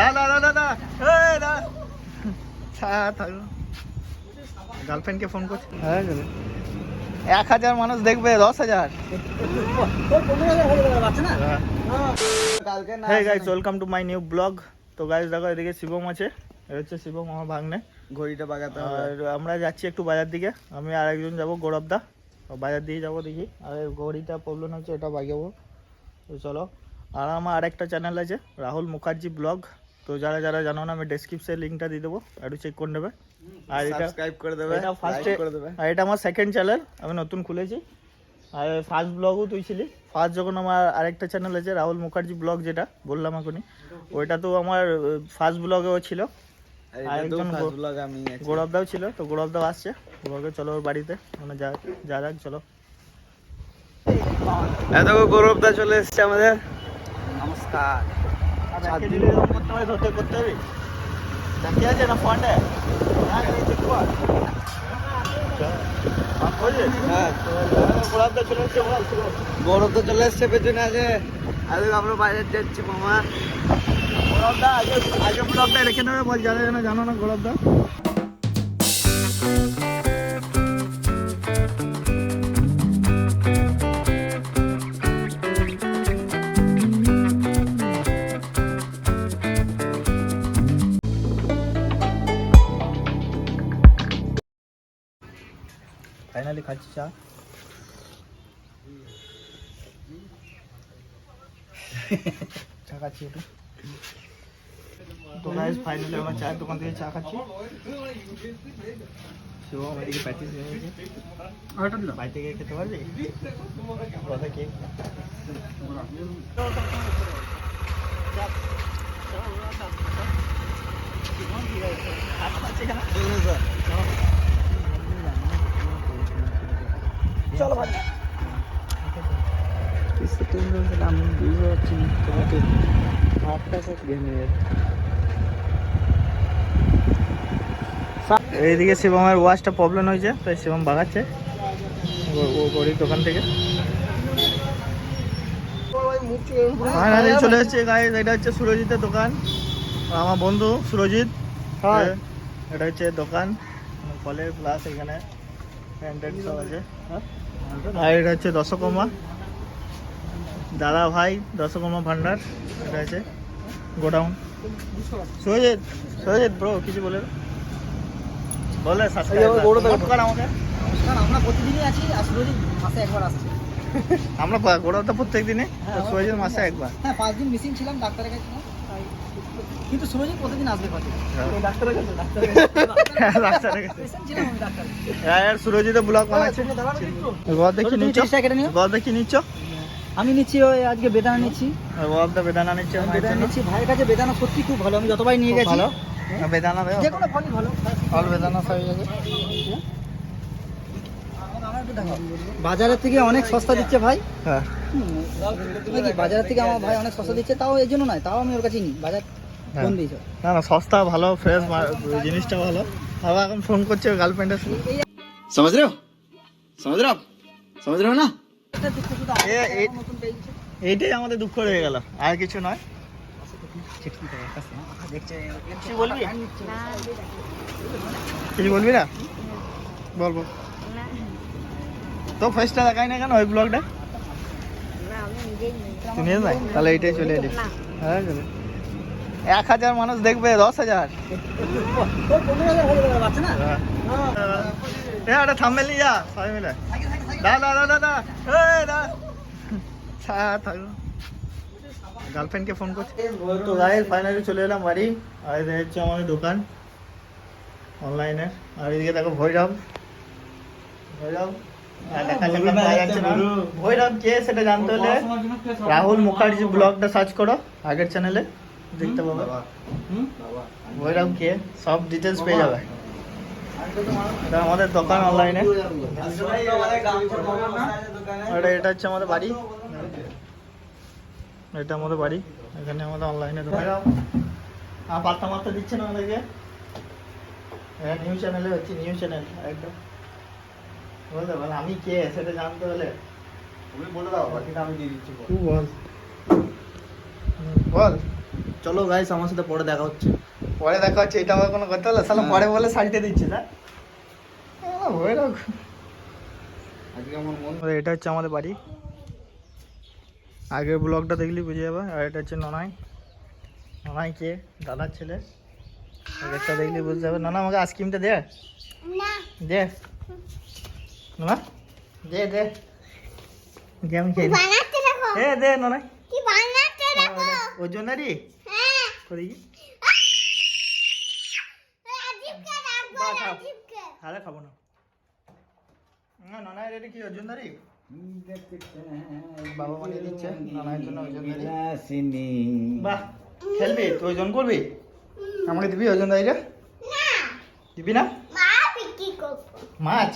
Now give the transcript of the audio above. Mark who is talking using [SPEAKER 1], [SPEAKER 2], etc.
[SPEAKER 1] দাদা দাদা দাদা এই দাদা থাকো গার্লফ্রেন্ডকে ফোন করছে? হ্যাঁ এক হাজার মানুষ দেখবে দশ হাজার। হ্যাঁ। Welcome to my new blog তো গাইস দেখো এদিকে শিবম আছে। এ হচ্ছে শিবম আমার ভাগ্নে।
[SPEAKER 2] ঘড়িটা বাগাতে
[SPEAKER 1] আর আমরা যাচ্ছি একটু বাজার দিকে। আমি আর একজন যাব গৌরবদা বাজার দিকে যাব দেখি। আর ঘড়িটা প্রবলেম হচ্ছে ওটা বাগাবো তো চলো। আর আমার আরেকটা চ্যানেল আছে রাহুল মুখার্জি ব্লগ তো যারা যারা জানো না আমি ডেসক্রিপশনে লিঙ্কটা দিয়ে দেবো একটু চেক করে নেবে। আর এটা
[SPEAKER 2] সাবস্ক্রাইব করে দেবে
[SPEAKER 1] এটা ফার্স্টে
[SPEAKER 2] করে দেবে।
[SPEAKER 1] আর এটা আমার সেকেন্ড চ্যানেল আমি নতুন খুলেছি। আর ফার্স্ট ব্লগও তুই ছিলি। ফার্স্ট যখন আমার আরেকটা চ্যানেল আছে রাহুল মুখার্জি ব্লগ যেটা বললাম এখনই ওইটা তো আমার ফার্স্ট ব্লগেও ছিল। আরেকজন গৌরবদাও ছিল তো গৌরবদাও আসছে। গৌরবকে চলো ওর বাড়িতে মানে যা যা যাক চলো।
[SPEAKER 2] এত গৌরবদা চলে এসেছে আমাদের। নমস্কার।
[SPEAKER 1] এরকম করতে হবে ধরতে করতে হবে। আছে না ফন্ডে হ্যাঁ চেক কর
[SPEAKER 2] হ্যাঁ। গৌরব তো চলে এসেছে পেছনে আছে। আরে আমরা বাজার যাচ্ছি মামা।
[SPEAKER 1] গৌরবদা আগে আগে ব্লগটা রেখে নেবে বল জানো জানো না গৌরবদা ফাইনালি খাচ্ছি চা চা খাচ্ছি একটু তো গাইস ফাইনালি আমরা চায়ের দোকান থেকে চা খাচ্ছি শিবম এদিকে প্যাটিস নিয়ে নিয়েছে বাড়ি থেকে খেতে পারবি কথা কি চলো ভাই।
[SPEAKER 2] আমি বুঝতে পারছি তোমাকে
[SPEAKER 1] এইদিকে শিবমের ওয়াশটা প্রবলেম হয়েছে তাই শিবম বাগাচ্ছে। ও গড়ির দোকান থেকে। হ্যাঁ, চলে যাচ্ছে গাইজ এটা হচ্ছে সুরজিতের দোকান। আমার বন্ধু সুরজিৎ এটা হচ্ছে দোকান। কলের প্লাস এখানে হ্যান্ডেড সব আছে। হ্যাঁ? আর এটা হচ্ছে দশকর্মা দাদা ভাই দশকর্মা ভান্ডার এটা আছে গোডাউন। সুরজিৎ সুরজিৎ ব্রো কিছু বলে। বলে
[SPEAKER 2] আমার গৌরব দেখো।
[SPEAKER 1] কর আমাকে।
[SPEAKER 3] আমরা প্রতিদিনই আছি আর মাসে একবার আসছে।
[SPEAKER 1] আমরা গৌরব তো প্রত্যেক দিনে
[SPEAKER 3] হ্যাঁ,
[SPEAKER 1] মাসে একবার।
[SPEAKER 3] হ্যাঁ পাঁচ দিন মিসিং ছিলাম ডাক্তারের কাছে। কিন্তু সুরজিৎ প্রতিদিন আসবে পাচ্ছে
[SPEAKER 2] ডাক্তারের কাছে
[SPEAKER 1] হ্যাঁ, কাছে। হ্যাঁ, আর সুরজিৎ ব্লগ বানাচ্ছে। গদ দেখি নিচ্ছ। গদ দেখি নিচ্ছ?
[SPEAKER 3] আমি নিচ্ছি ওই আজকে বেদানা নিচ্ছি।
[SPEAKER 1] দা বেদানা নিচ্ছে
[SPEAKER 3] বেদানা নিচ্ছি। ভাইয়ের কাছে বেদানা সত্যি খুব ভালো। আমি যতবার নিয়ে গেছি।
[SPEAKER 1] ভালো। বেদানা
[SPEAKER 3] যে কোনো ফলই ভালো।
[SPEAKER 1] ফল বেদানা সব আছে।
[SPEAKER 3] বাজারের থেকে অনেক সস্তা দিচ্ছে ভাই।
[SPEAKER 1] হ্যাঁ।
[SPEAKER 3] বাজার থেকে আমার ভাই অনেক সস্তা দিচ্ছে তাও এই জন্য নয় তাও আমি ওর কাছে নিই বাজার
[SPEAKER 1] হ্যাঁ।
[SPEAKER 3] ফোন দিয়েছে
[SPEAKER 1] না না সস্তা ভালো ফ্রেশ জিনিসটা ভালো। আবার এখন ফোন করছে গার্লফ্রেন্ডের
[SPEAKER 3] সমাজ রে
[SPEAKER 1] সমাজ
[SPEAKER 3] রে
[SPEAKER 1] সমাজ
[SPEAKER 3] রে না
[SPEAKER 1] এইটাই আমাদের দুঃখ হয়ে গেল আর কিছু নয়। কিছু বলবি? কিছু বলবি না? বলব তো ফার্স্টটা দেখাই না কেন ওই ব্লগটা নিয়ে যাই তাহলে এইটাই চলে এলি। হ্যাঁ চলে। এক হাজার মানুষ দেখবে দশ হাজার।
[SPEAKER 3] হয়ে। না
[SPEAKER 1] যা সবাই মিলে। দা দা দা দা দা। দা। থাকো। গার্লফ্রেন্ডকে ফোন করছি। তো গাইজ ফাইনালি চলে এলাম বাড়ি। আর এটা হচ্ছে আমাদের দোকান। অনলাইনে আর এদিকে দেখো ভৈরব। ভৈরব। কে সেটা জানতে হলে রাহুল মুখার্জি ব্লগটা সার্চ করো আগের চ্যানেলে দেখতে পাবে। ভৈরব কে? সব ডিটেলস পেয়ে যাবে। আমাদের দোকান অনলাইনে আর এটা হচ্ছে আমাদের বাড়ি। এটা আমাদের বাড়ি। এখানে আমাদের অনলাইনে দোকান। আর পাত্তা মাত্তা দিচ্ছে না আমাদেরকে। হ্যাঁ নিউজ চ্যানেলে হচ্ছে নিউজ চ্যানেল একদম। বলতে পারো আমি কে? সেটা জানতে হলে
[SPEAKER 2] তুমি বলে দাও বাকিটা আমি দিয়ে দিচ্ছি
[SPEAKER 1] তুই বল। বল।
[SPEAKER 2] চলো গাইস আমার সাথে পরে দেখা হচ্ছে।
[SPEAKER 1] পরে দেখা হচ্ছে এটা আমার কোনো কথা হলো সালা পরে বলে শাড়িটা দিচ্ছে না? ভৈরব
[SPEAKER 2] আজকে আমার মন
[SPEAKER 1] এটা হচ্ছে আমাদের বাড়ি। আগের ব্লগটা দেখলি বুঝে যাবে আর এটা হচ্ছে ননাই। ননাই কে? দাদার ছেলে। আগেরটা দেখলি বুঝতে যাবে। নানা আমাকে আইসক্রিমটা দে। দে। দে দে। খেয়ে।
[SPEAKER 4] বানাতে কি বানাতে দেখো?
[SPEAKER 1] ওর জন্য রে
[SPEAKER 4] হ্যাঁ।
[SPEAKER 1] করি
[SPEAKER 4] রাজীবকে রাখব
[SPEAKER 1] দাও, দাও।
[SPEAKER 4] রাজীবকে।
[SPEAKER 1] আরে খাব না। না ননাই রে কি ওর জন্য রে বাবা বানিয়ে দিচ্ছে ননাইয়ের জন্য ওই বাহ খেলবি? তুই ওজন করবি? আমাকে দিবি ওজন দাইরে দিবি না? মাছ?